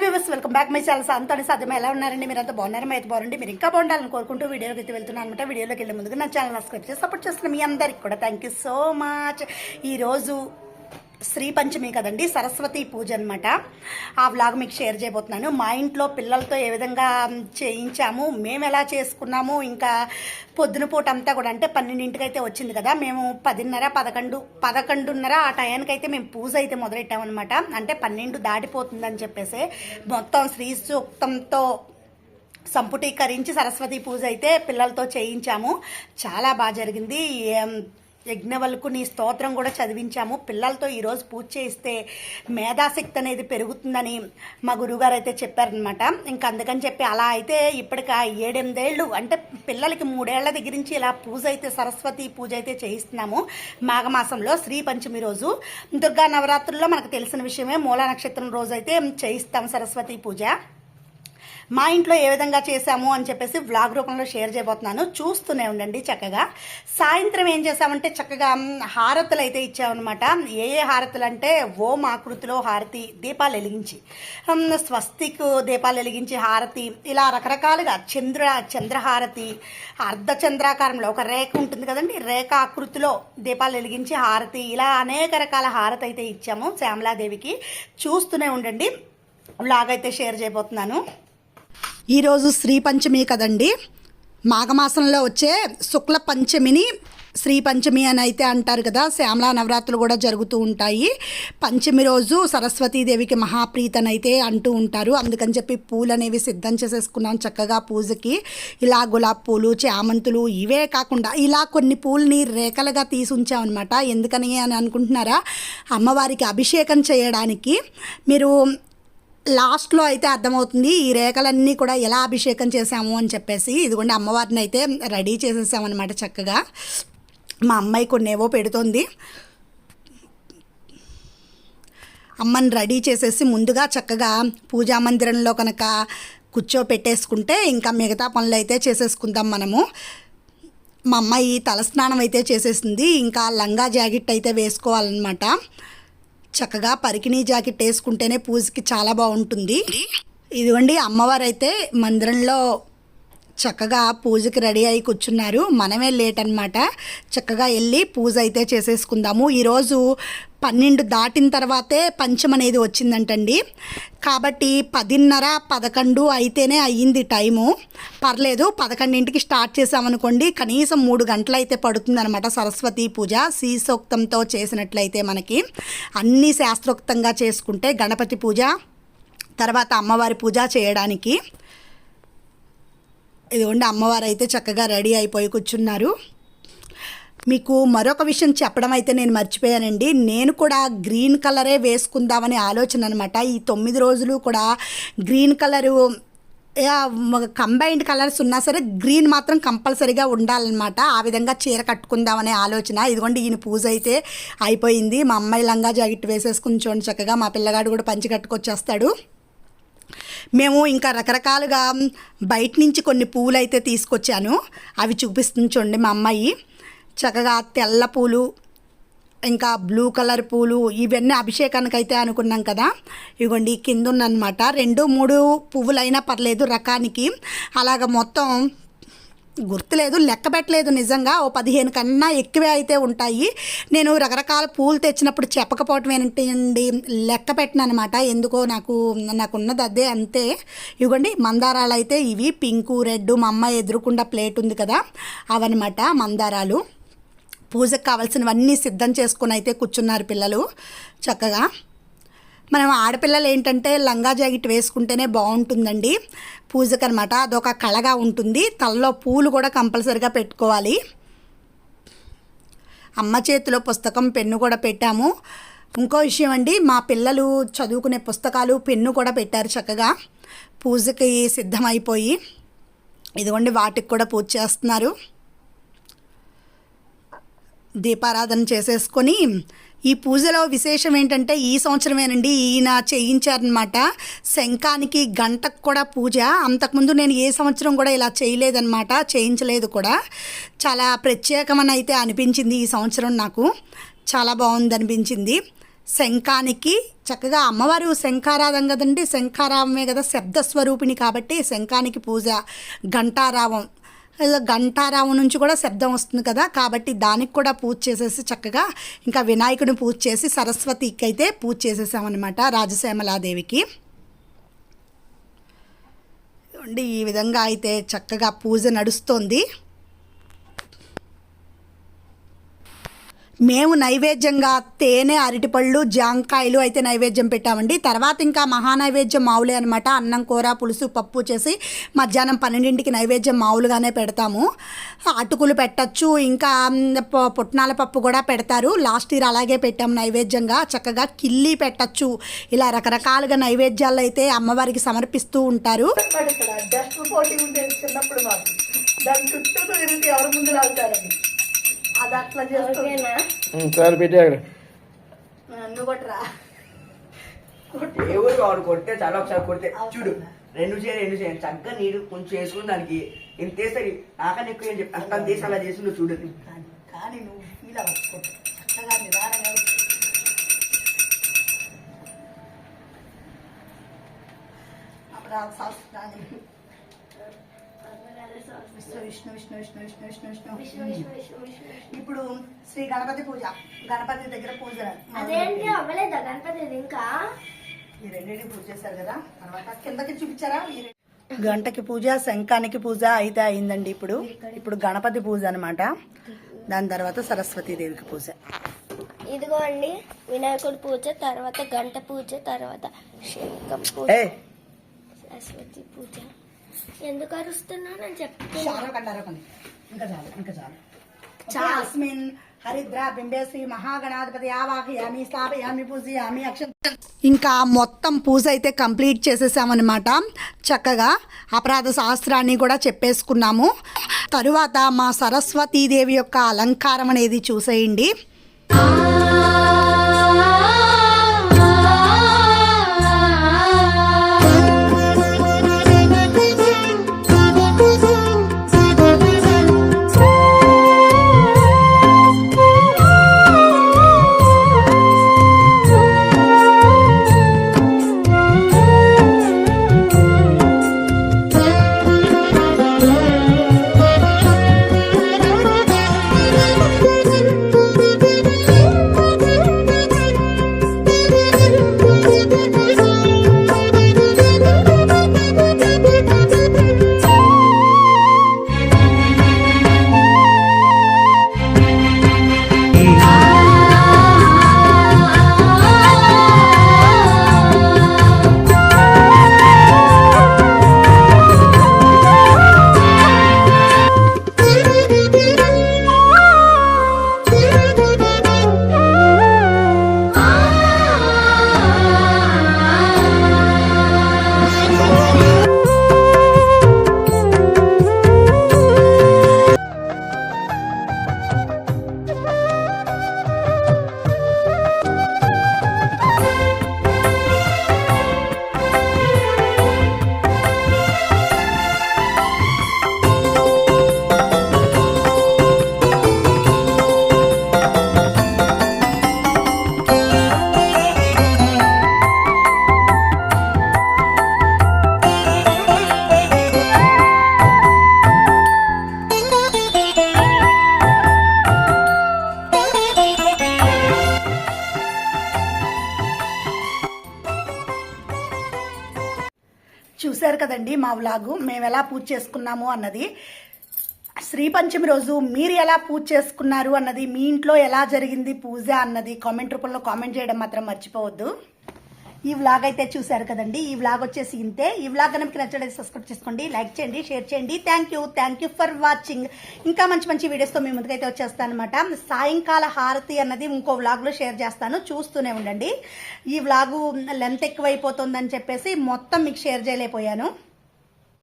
Viewers welcome back my channel అంతా సాధ్యం ఎలా ఉన్నారండి? మీరు అంతా బాగున్నారా అయితే బాగుండి మీరు ఇంకా బాగుండాలని కోరుకుంటూ వీడియోకి అయితే వెళ్తున్నాను అనమాట వీడియోలోకి వెళ్ళే ముందుగా నా ఛానల్ సబ్స్క్రైబ్ చేసి సపోర్ట్ చేస్తున్న మీ అందరికి కూడా థ్యాంక్ యూ సో మచ్ ఈరోజు శ్రీ పంచమి కదండి సరస్వతి పూజ అనమాట ఆ వ్లాగ్ మీకు షేర్ చేయబోతున్నాను. మా ఇంట్లో పిల్లలతో ఏ విధంగా చేయించాము మేము ఎలా చేసుకున్నాము ఇంకా పొద్దున పూట అంతా కూడా అంటే పన్నెండింటికి అయితే వచ్చింది కదా మేము పదిన్నర పదకొండు పదకొండున్నర ఆ టయానికి అయితే మేము పూజ అయితే మొదలెట్టామన్నమాట అంటే పన్నెండు దాటిపోతుందని చెప్పేసి మొత్తం శ్రీ సూక్తంతో సంపుటీకరించి సరస్వతి పూజ అయితే పిల్లలతో చేయించాము. చాలా బాగా జరిగింది. యజ్ఞవల్కుని స్తోత్రం కూడా చదివించాము. పిల్లలతో ఈరోజు పూజ చేస్తే మేధాశక్తి అనేది పెరుగుతుందని మా గురువుగారు అయితే చెప్పారనమాట ఇంకా అందుకని చెప్పి అలా అయితే ఇప్పటికి ఆ ఏడెనిమిదేళ్ళు అంటే పిల్లలకి మూడేళ్ళ దగ్గర నుంచి ఇలా పూజ అయితే సరస్వతి పూజ అయితే చేయిస్తున్నాము. మాఘమాసంలో శ్రీ పంచమి రోజు. దుర్గా నవరాత్రుల్లో మనకు తెలిసిన విషయమే మూలా నక్షత్రం రోజు అయితే చేయిస్తాం సరస్వతి పూజ. మా ఇంట్లో ఏ విధంగా చేశాము అని చెప్పేసి వ్లాగ్ రూపంలో షేర్ చేయబోతున్నాను. చూస్తూనే ఉండండి చక్కగా. సాయంత్రం ఏం చేసామంటే చక్కగా హారతులు అయితే ఇచ్చామన్నమాట. ఏ ఏ హారతులు అంటే ఓం ఆకృతిలో హారతి దీపాలు వెలిగించి స్వస్తికు దీపాలు వెలిగించి హారతి ఇలా రకరకాలుగా చంద్ర చంద్రహారతి అర్ధ చంద్రాకారంలో ఒక రేఖ ఉంటుంది కదండి రేఖ ఆకృతిలో దీపాలు వెలిగించి హారతి ఇలా అనేక రకాల హారతి అయితే ఇచ్చాము శ్యామలాదేవికి. చూస్తూనే ఉండండి. వ్లాగ్ అయితే షేర్ చేయబోతున్నాను. ఈరోజు శ్రీ పంచమి కదండి. మాఘమాసంలో వచ్చే శుక్ల పంచమిని శ్రీ పంచమి అని అయితే అంటారు కదా శ్యామలా నవరాత్రులు కూడా జరుగుతూ ఉంటాయి. పంచమి రోజు సరస్వతీదేవికి మహాప్రీతని అయితే అంటూ ఉంటారు. అందుకని చెప్పి పూలు అనేవి సిద్ధం చేసేసుకున్నాం చక్కగా పూజకి. ఇలా గులాబ్ పూలు చామంతులు ఇవే కాకుండా ఇలా కొన్ని పూలని రేఖలుగా తీసి ఉంచామన్నమాట. ఎందుకని అని అనుకుంటున్నారా? అమ్మవారికి అభిషేకం చేయడానికి మీరు లాస్ట్లో అయితే అర్థమవుతుంది ఈ రేఖలన్నీ కూడా ఎలా అభిషేకం చేసాము అని చెప్పేసి. ఇదిగోండి అమ్మవారిని అయితే రెడీ చేసేసామన్నమాట చక్కగా. మా అమ్మాయి కొన్ని ఏవో పెడుతోంది. అమ్మని రెడీ చేసేసి ముందుగా చక్కగా పూజా మందిరంలో కనుక కూర్చోపెట్టేసుకుంటే ఇంకా మిగతా పనులు అయితే చేసేసుకుందాం మనము. మా అమ్మాయి తలస్నానం అయితే చేసేసింది ఇంకా లంగా జాకెట్ అయితే వేసుకోవాలన్నమాట. చక్కగా పరికిణీ జాకెట్ వేసుకుంటేనే పూజకి చాలా బాగుంటుంది. ఇదిగోండి అమ్మవారు అయితే మందిరంలో చక్కగా పూజకి రెడీ అయి కూర్చున్నారు. మనమే లేట్ అనమాట చక్కగా వెళ్ళి పూజ అయితే చేసేసుకుందాము. ఈరోజు పన్నెండు దాటిన తర్వాతే పంచం అనేది వచ్చిందంటండి. కాబట్టి పదిన్నర పదకొండు అయితేనే అయ్యింది టైము. పర్లేదు పదకొండింటికి స్టార్ట్ చేసామనుకోండి కనీసం మూడు గంటలు అయితే పడుతుందన్నమాట సరస్వతి పూజ శీసోక్తంతో చేసినట్లయితే మనకి. అన్నీ శాస్త్రోక్తంగా చేసుకుంటే గణపతి పూజ తర్వాత అమ్మవారి పూజ చేయడానికి. ఇదిగోండి అమ్మవారు అయితే చక్కగా రెడీ అయిపోయి కూర్చున్నారు. మీకు మరొక విషయం చెప్పడం అయితే నేను మర్చిపోయానండి. నేను కూడా గ్రీన్ కలరే వేసుకుందామనే ఆలోచన అనమాట ఈ తొమ్మిది రోజులు కూడా గ్రీన్ కలరు కంబైన్డ్ కలర్స్ ఉన్నా సరే గ్రీన్ మాత్రం కంపల్సరీగా ఉండాలన్నమాట. ఆ విధంగా చీర కట్టుకుందామనే ఆలోచన. ఇదిగోండి ఈయన పూజ అయితే అయిపోయింది. మా అమ్మాయి లంగా జాకెట్ వేసేసుకుని చూడండి చక్కగా. మా పిల్లగాడు కూడా పంచి కట్టుకొచ్చేస్తాడు. మేము ఇంకా రకరకాలుగా బయట నుంచి కొన్ని పూలు అయితే తీసుకొచ్చాను. అవి చూపిస్తుంది చూడండి మా అమ్మాయి. చక్కగా తెల్ల పూలు ఇంకా బ్లూ కలర్ పూలు ఇవన్నీ అభిషేకానికి అయితే అనుకున్నాం కదా. ఇవ్వండి కింద ఉన్నమాట రెండు మూడు పువ్వులైనా పర్లేదు రకానికి. అలాగ మొత్తం గుర్తులేదు లెక్క పెట్టలేదు నిజంగా. ఓ పదిహేను కన్నా ఎక్కువే అయితే ఉంటాయి. నేను రకరకాల పూలు తెచ్చినప్పుడు చెప్పకపోవటం ఏంటండి లెక్క పెట్టిన అనమాట ఎందుకో నాకు నాకున్నది అదే అంతే. ఇవ్వండి మందారాలు అయితే ఇవి పింకు రెడ్ మా అమ్మ ఎదురుకుండా ప్లేట్ ఉంది కదా అవన్నమాట మందారాలు. పూజకు కావాల్సినవన్నీ సిద్ధం చేసుకుని అయితే కూర్చున్నారు పిల్లలు. చక్కగా. మనం ఆడపిల్లలు ఏంటంటే లంగా జాకెట్ వేసుకుంటేనే బాగుంటుందండి. పూజకు అనమాట అదొక కళగా ఉంటుంది. తలలో పూలు కూడా కంపల్సరిగా పెట్టుకోవాలి. అమ్మ చేతిలో పుస్తకం పెన్ను కూడా పెట్టాము. ఇంకో విషయం అండి మా పిల్లలు చదువుకునే పుస్తకాలు పెన్ను కూడా పెట్టారు చక్కగా. పూజకి సిద్ధమైపోయి. ఇదిగోండి వాటికి కూడా పూజ చేస్తున్నారు. దీపారాధన చేసేసుకొని ఈ పూజలో విశేషం ఏంటంటే ఈ సంవత్సరమేనండి ఈయన చేయించారనమాట శంఖానికి గంటకు కూడా పూజ. అంతకుముందు నేను ఏ సంవత్సరం కూడా ఇలా చేయలేదన్నమాట. చేయించలేదు కూడా. చాలా ప్రత్యేకమని అయితే అనిపించింది ఈ సంవత్సరం నాకు. చాలా బాగుంది అనిపించింది. శంఖానికి చక్కగా అమ్మవారు శంఖారాధం కదండి. శంఖారావమే కదా శబ్ద స్వరూపిణి కాబట్టి శంఖానికి పూజ ఘంటారావం గంటారావు నుంచి కూడా శబ్దం వస్తుంది కదా. కాబట్టి దానికి కూడా పూజ చేసేసి చక్కగా ఇంకా వినాయకుడిని పూజ చేసి సరస్వతికి అయితే పూజ చేసేసామన్నమాట రాజశ్యామలాదేవికి. ఈ విధంగా అయితే చక్కగా పూజ నడుస్తోంది. మేము నైవేద్యంగా తేనె అరటిపళ్ళు జాంకాయలు అయితే నైవేద్యం పెట్టామండి. తర్వాత ఇంకా మహా నైవేద్యం మావులే అనమాట అన్నం కూర పులుసు పప్పు చేసి మధ్యాహ్నం పన్నెండింటికి నైవేద్యం మామూలుగానే పెడతాము. అటుకులు పెట్టచ్చు ఇంకా పుట్నాల పప్పు కూడా పెడతారు. లాస్ట్ ఇయర్ అలాగే పెట్టాము నైవేద్యంగా. చక్కగా కిల్లి పెట్టచ్చు. ఇలా రకరకాలుగా నైవేద్యాలు అయితే అమ్మవారికి సమర్పిస్తూ ఉంటారు. చిన్నప్పుడు దాని చుట్టూ ఎవరు ముందు అది అట్లా చేస్తున్నా చాలు పెట్టే అక్కడ. నన్ను కొట్టరా. ఎవరు వాడు కొడితే చాలా ఒకసారి కొడితే. చూడు రెండు చేయాలి రెండు చేయాలి. చక్కగా నీరు కొంచెం వేసుకుని దానికి ఇంత వేస్తుంది నాకన్నా ఎక్కువ ఏం చెప్పి అంత తీసి అలా చేసిండు చూడు. కానీ కానీ నువ్వు ఫీల్ అవ్వచ్చు చక్కగా నిదానంగా అపరాధ శాస్త్రాన్ని విష్ణు విష్ణు విష్ణు విష్ణు విష్ణు విష్ణు విష్ణు. ఇప్పుడు శ్రీ గణపతి పూజ. గణపతి దగ్గర పూజ. అదేంటి? అవ్వలేదా గణపతి ఇంకా? ఈ రెండింటికి పూజ చేశారు కదా. తర్వాత కిందకి చూపించారా? గంటకి పూజ శంఖానికి పూజ అయితే అయిందండి ఇప్పుడు. ఇప్పుడు గణపతి పూజ అనమాట దాని తర్వాత సరస్వతీ దేవికి పూజ. ఇదిగో అండి వినాయకుడి పూజ తర్వాత గంట పూజ తర్వాత శంఖం పూజ. సరస్వతి పూజ. ఎందుకు అరుస్తున్నానని చెప్తున్నా అరవకండి అరవకండి. ఇంకా చాలు ఇంకా చాలు. చాలా. అస్మిన్ హరిద్ర బింబే శ్రీ మహాగణాధిపతి ఆవాహయామి స్థాపయామి పూజయామి అక్షం ఇంకా మొత్తం పూజ అయితే కంప్లీట్ చేసేసామన్నమాట. చక్కగా అపరాధ శాస్త్రాన్ని కూడా చెప్పేసుకున్నాము. తరువాత మా సరస్వతీదేవి యొక్క అలంకారం అనేది చూసేయండి. చూశారు కదండి మా వ్లాగు మేము ఎలా పూజ చేసుకున్నాము అన్నది. శ్రీ పంచమి రోజు మీరు ఎలా పూజ చేసుకున్నారు అన్నది మీ ఇంట్లో ఎలా జరిగింది పూజ అన్నది కామెంట్ రూపంలో కామెంట్ చేయడం మాత్రం మర్చిపోవద్దు. ఈ వ్లాగ్ అయితే చూశారు కదండి. ఈ వ్లాగ్ వచ్చేసి ఇంతే. ఈ వ్లాగ్ కనుక నచ్చడం సబ్స్క్రైబ్ చేసుకోండి లైక్ చేయండి షేర్ చేయండి. Thank you thank you for watching ఇంకా మంచి మంచి వీడియోస్తో మీ ముందుకైతే వచ్చేస్తాను అనమాట సాయంకాల హారతి అన్నది ఇంకో వ్లాగ్లో షేర్ చేస్తాను. చూస్తూనే ఉండండి. ఈ వ్లాగు లెంత్ ఎక్కువైపోతుందని చెప్పేసి మొత్తం మీకు షేర్ చేయలేకపోయాను.